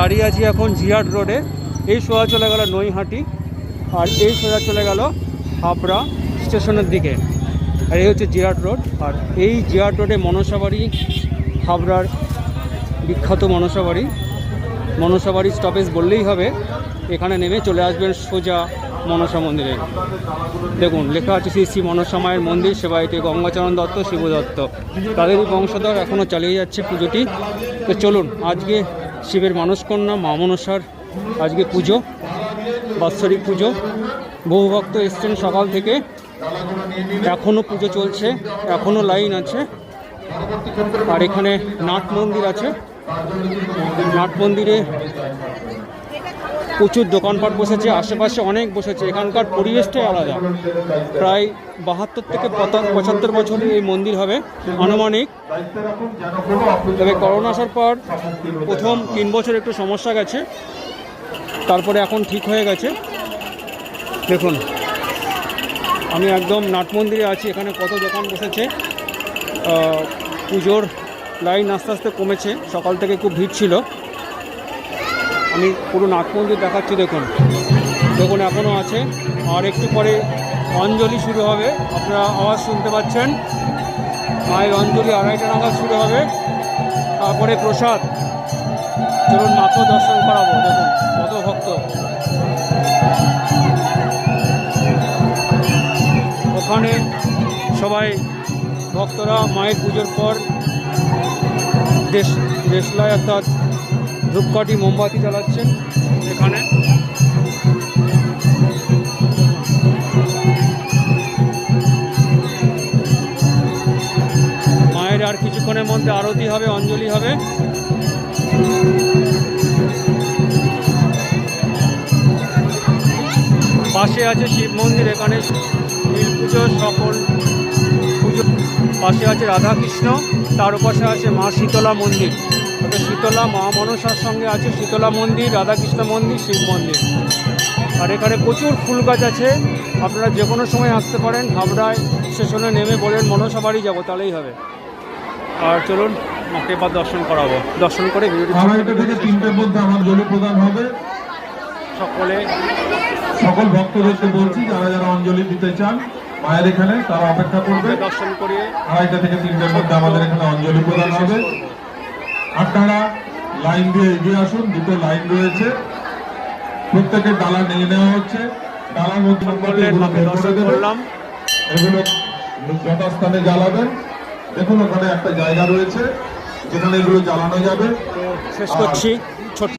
দাঁড়িয়ে আছি এখন জিয়াট রোডে। এই সোজা চলে গেল নৈহাটি, আর এই সোজা চলে গেল হাবড়া স্টেশনের দিকে। আর এই হচ্ছে জিয়াট রোড, আর এই জিয়াট রোডে মনসাবাড়ি হাবড়ার বিখ্যাত মনসাবাড়ি মনসাবাড়ি স্টপেজ বললেই হবে, এখানে নেমে চলে আসবেন সোজা মনসা মন্দিরে। দেখুন, লেখা আছে শ্রী শ্রী মনসা মায়ের মন্দির সেবাইতে গঙ্গাচরণ দত্ত শিব দত্ত তাদেরই বংশধর এখনও চালিয়ে যাচ্ছে পুজোটি। তো চলুন, আজকে শিবের মানসকন্যা মা মনসার আজকে পুজো, বাৎসরিক পুজো। বহু ভক্ত এসছেন সকাল থেকে। এখনও পুজো চলছে এখনও লাইন আছে। আর এখানে নাট মন্দির আছে। নাট মন্দিরে প্রচুর দোকানপাট বসেছে, আশেপাশে অনেক বসেছে। এখানকার পরিবেশটাই আলাদা। প্রায় বাহাত্তর থেকে পঁচাত্তর বছরের এই মন্দির হবে, আনুমানিক। তবে করোনা আসার পর প্রথম তিন বছর একটু সমস্যা গেছে। তারপরে এখন ঠিক হয়ে গেছে। দেখুন, আমি একদম নাট মন্দিরে আছি, এখানে কত দোকান বসেছে। পুজোর লাইন আস্তে আস্তে কমেছে, সকাল থেকে খুব ভিড় ছিল। আমি পুরো নাট মন্দির দেখাচ্ছি, দেখুন। দেখুন, এখনও আছে। আর একটু পরে অঞ্জলি শুরু হবে। আপনারা আওয়াজ শুনতে পাচ্ছেন। মায়ের অঞ্জলি আড়াইটা নাগাদ শুরু হবে। তারপরে প্রসাদ। চলুন মাকেও দর্শন করাবো। দেখুন, কত ভক্ত। ওখানে সবাই ভক্তরা মায়ের পুজোর পর দেশ দেশলায় অর্থাৎ ধূপকাঠি মোমবাতি জ্বালাচ্ছেন এখানে। মায়ের আর কিছুক্ষণের মধ্যে আরতি হবে, অঞ্জলি হবে। পাশে আছে শিব মন্দির, এখানে নীল পুজো, সকল পুজো। পাশে আছে রাধাকৃষ্ণ, তার পাশে আছে মা শীতলা মন্দির। শীতলা মা মনসার সঙ্গে আছে শীতলা মন্দির রাধাকৃষ্ণ মন্দির শিব মন্দির। আর এখানে প্রচুর ফুল গাছ আছে। আপনারা যে কোনো সময় আসতে পারেন হাবড়ায় স্টেশনে নেমে বলেন মনসা বাড়ি যাব তাহলেই হবে। আর চলুন মাকে এবার দর্শন করাবো। দর্শন করে হবে। সকলে সকল ভক্তদেরকে বলছি যারা যারা অঞ্জলি দিতে চান মায়ের এখানে তারা অপেক্ষা করবে। দর্শন করিয়ে আড়াইটা থেকে তিনটের মধ্যে আমাদের এখানে অঞ্জলি প্রদান হবে। আপনারা লাইন দিয়ে এগিয়ে আসুন দুটো লাইন রয়েছে। প্রত্যেকের ডালা নিয়ে নেওয়া হচ্ছে। ডালার মধ্যে এগুলো যথাস্থানে জ্বালাবেন। দেখুন ওখানে একটা জায়গা রয়েছে যেখানে এগুলো জ্বালানো যাবে। শেষ করছি।